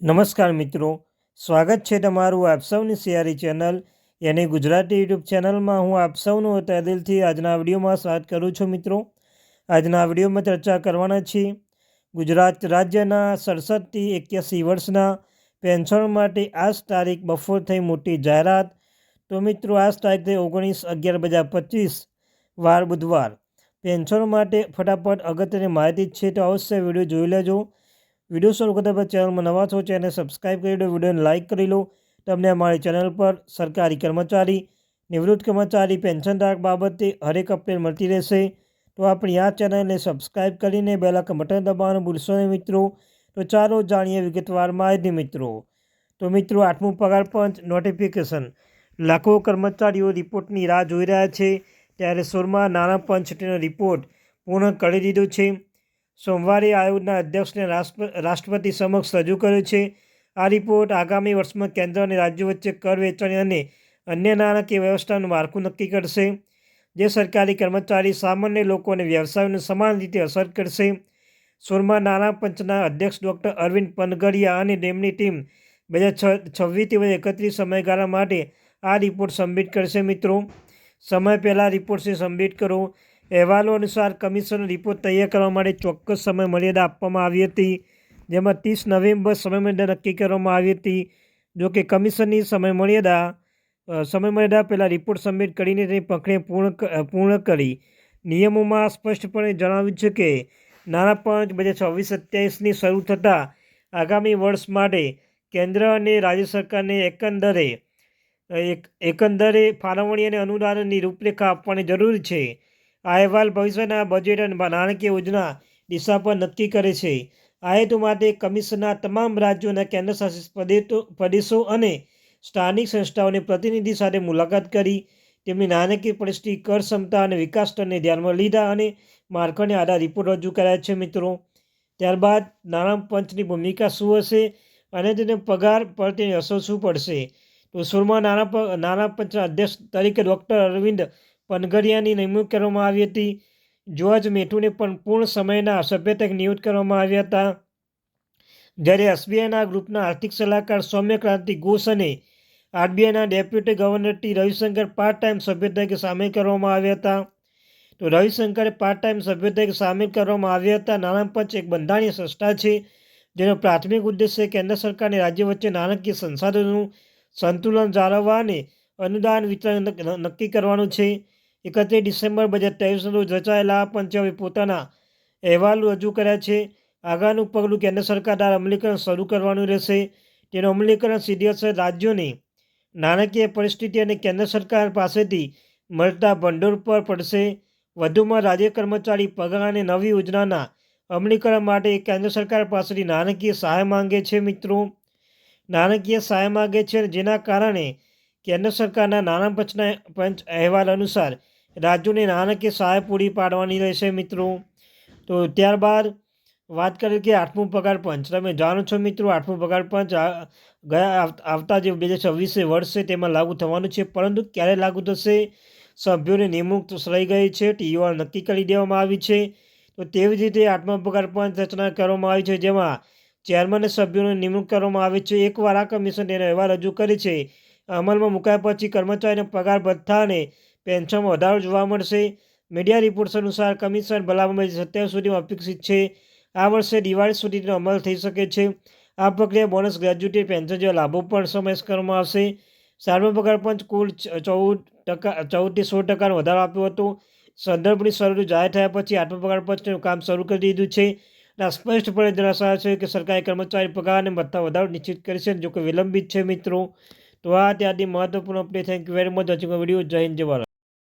નમસ્કાર મિત્રો. સ્વાગત છે તમારું આપ સૌની સિયારી ચેનલ યાની ગુજરાતી યુટ્યુબ ચેનલમાં હું આપ સૌનું તહે દિલથી આજના વિડીયોમાં સ્વાગત કરું છું મિત્રો. આજના વિડીયોમાં ચર્ચા કરવાના છીએ. ગુજરાત રાજ્યના સડસઠથી એક્યાસી વર્ષના પેન્શન માટે આજ તારીખ બફોર થઈ મોટી જાહેરાત. તો મિત્રો, આજ તારીખ થઈ ઓગણીસ અગિયાર બજાર પચીસ વાર બુધવાર. પેન્શન માટે ફટાફટ અગત્યની માહિતી છે તો અવશ્ય વીડિયો જોઈ લેજો. વીડિયો શરૂ કરતા પહેલાં ચેનલમાં નવા છો ચેનલ સબસ્ક્રાઈબ કરી લો, વિડીયોને લાઇક કરી લો. તમને અમારી ચેનલ પર સરકારી કર્મચારી, નિવૃત્ત કર્મચારી પેન્શનધારક બાબતે હરેક અપડેટ મળતી રહેશે. તો આપણી આ ચેનલને સબસ્ક્રાઈબ કરીને બેલાકન બટન દબાવવાનું ભૂલશો નહીં મિત્રો. તો ચાલો જાણીએ વિગતવાર માહિતી મિત્રો. તો મિત્રો, આઠમું પગાર પંચ નોટિફિકેશન લાખો કર્મચારીઓ રિપોર્ટની રાહ જોઈ રહ્યા છે. ત્યારે સોળમાં નાણાં પંચ રિપોર્ટ પૂર્ણ કરી દીધો છે. સોમવારે આયોગના અધ્યક્ષને રાષ્ટ્રપતિ સમક્ષ રજૂ કર્યો છે. આ રિપોર્ટ આગામી વર્ષમાં કેન્દ્ર અને રાજ્યો વચ્ચે કર વેચાણ અને અન્ય નાણાકીય વ્યવસ્થાનું માળખું નક્કી કરશે, જે સરકારી કર્મચારી, સામાન્ય લોકો અને વ્યવસાયોને સમાન રીતે અસર કરશે. સોળમાં નાણાં પંચના અધ્યક્ષ ડૉક્ટર અરવિંદ પનગરિયા અને તેમની ટીમ બે હજાર છવ્વીસથી એકત્રીસ સમયગાળા માટે આ રિપોર્ટ સબમિટ કરશે. મિત્રો, સમય પહેલાં રિપોર્ટ્સને સબમિટ કરો. અહેવાલો અનુસાર કમિશન રિપોર્ટ તૈયાર કરવા માટે ચોક્કસ સમય મર્યાદા આપવામાં આવી હતી, જેમાં ત્રીસ નવેમ્બર સમયમર્યાદા નક્કી કરવામાં આવી હતી. જોકે કમિશનની સમય મર્યાદા સમય મર્યાદા પહેલાં રિપોર્ટ સબમિટ કરીને તેની પકડી પૂર્ણ પૂર્ણ કરી. નિયમોમાં સ્પષ્ટપણે જણાવ્યું છે કે, નાણાં પંચ બે હજાર છવ્વીસ સત્યાવીસની શરૂ થતાં આગામી વર્ષ માટે કેન્દ્ર અને રાજ્ય સરકારને એકંદરે, એક, એકંદરે ફાળવણી અને અનુદાનની રૂપરેખા આપવાની જરૂર છે. આ અહેવાલ ભવિષ્યના બજેટ અને નાણાકીય યોજના દિશા પર નક્કી કરે છે. આ હેતુ માટે કમિશનના તમામ રાજ્યો અને કેન્દ્રશાસિત પ્રદેશો અને સ્થાનિક સંસ્થાઓની પ્રતિનિધિ સાથે મુલાકાત કરી, તેમની નાણાકીય પરિસ્થિતિ, કર ક્ષમતા અને વિકાસ સ્તરને ધ્યાનમાં લીધા અને માળખાને આધાર રિપોર્ટ રજૂ કર્યા છે મિત્રો. ત્યારબાદ નાણાં પંચની ભૂમિકા શું હશે અને તેને પગાર પર તેની અસર શું પડશે? તો સુરમાં નાણાં નાણાં પંચના અધ્યક્ષ તરીકે ડૉક્ટર અરવિંદ પનગરિયાની નિમણૂક કરવામાં આવી હતી. જ્યોર્જ મેઠુને પણ પૂર્ણ સમયના સભ્ય નિયુક્ત કરવામાં આવ્યા હતા. જ્યારે એસબીઆઈના ગ્રુપના આર્થિક સલાહકાર સૌમ્ય ક્રાંતિ ઘોષ અને આરબીઆઈના deputy governor T Ravishankar part time સભ્ય સામેલ કરવામાં આવ્યા હતા. તો રવિશંકરે પાર્ટ ટાઈમ સભ્ય સામેલ કરવામાં આવ્યા હતા. નાણાં પંચ એક બંધારણીય સંસ્થા છે, જેનો પ્રાથમિક ઉદ્દેશ્ય કેન્દ્ર સરકાર રાજ્ય વચ્ચે નાણાકીય સંસાધનોનું સંતુલન જાળવવા અને અનુદાન વિતરણ નક્કી કરવાનું છે. એકત્રીસ ડિસેમ્બર બે હજાર ત્રેવીસના રોજ રચાયેલા પંચે પોતાના અહેવાલ રજૂ કર્યા છે. આગળનું પગલું કેન્દ્ર સરકાર દ્વારા અમલીકરણ શરૂ કરવાનું રહેશે. તેનું અમલીકરણ સીધી અસર રાજ્યોની નાણાકીય પરિસ્થિતિ અને કેન્દ્ર સરકાર પાસેથી મળતા ભંડોળ પર પડશે. વધુમાં રાજ્ય કર્મચારી પગાર અને નવી યોજનાના અમલીકરણ માટે કેન્દ્ર સરકાર પાસેથી નાણાકીય સહાય માંગે છે મિત્રો. નાણાકીય સહાય માંગે છે જેના કારણે કેન્દ્ર સરકારના નાણાં પંચના પંચ અહેવાલ અનુસાર રાજ્યોને નાણાકીય સહાય પૂરી પાડવાની રહેશે મિત્રો. તો ત્યારબાદ વાત કરીએ કે આઠમું પગાર પંચ. તમે જાણો છો મિત્રો, આઠમું પગાર પંચ ગયા આવતા જે બે હજાર છવ્વીસે વર્ષે તેમાં લાગુ થવાનું છે, પરંતુ ક્યારે લાગુ થશે? સભ્યોની નિમણૂક રહી ગઈ છે ટીવીઓ નક્કી કરી દેવામાં આવી છે. તો તેવી જ રીતે આઠમા પગાર પંચ રચના કરવામાં આવી છે, જેમાં ચેરમેન સભ્યોની નિમણૂક કરવામાં આવે છે. એકવાર આ કમિશન તેનો અહેવાલ રજૂ કરે છે અમલમાં મુકાયા પછી કર્મચારીને પગાર ભથ્થા પેન્શનમાં વધારો જોવા મળશે. મીડિયા રિપોર્ટ્સ અનુસાર કમિશન ભલામણ સત્યાવીસ સુધીમાં અપેક્ષિત છે, આ વર્ષે દિવાળી સુધીનો અમલ થઈ શકે છે. આ પ્રક્રિયા બોનસ ગ્રેજ્યુટી પેન્શન જેવા લાભો પણ સમાવેશ કરવામાં આવશે. સાર્વત્રિક પગાર પંચ કુલ ચૌદ ટકા, ચૌદથી સોળ ટકાનો વધારો આપ્યો હતો. સંદર્ભની શરૂ જાહેર થયા પછી આઠમા પગાર પંચનું કામ શરૂ કરી દીધું છે. અને સ્પષ્ટપણે દર્શાવે છે કે સરકારી કર્મચારી પગાર અને ભથ્થા વધારો નિશ્ચિત કરશે જો કે વિલંબિત છે મિત્રો. તો આ ત્યાંથી મહત્વપૂર્ણ update thank you very much watching video Jai Hind Bharat.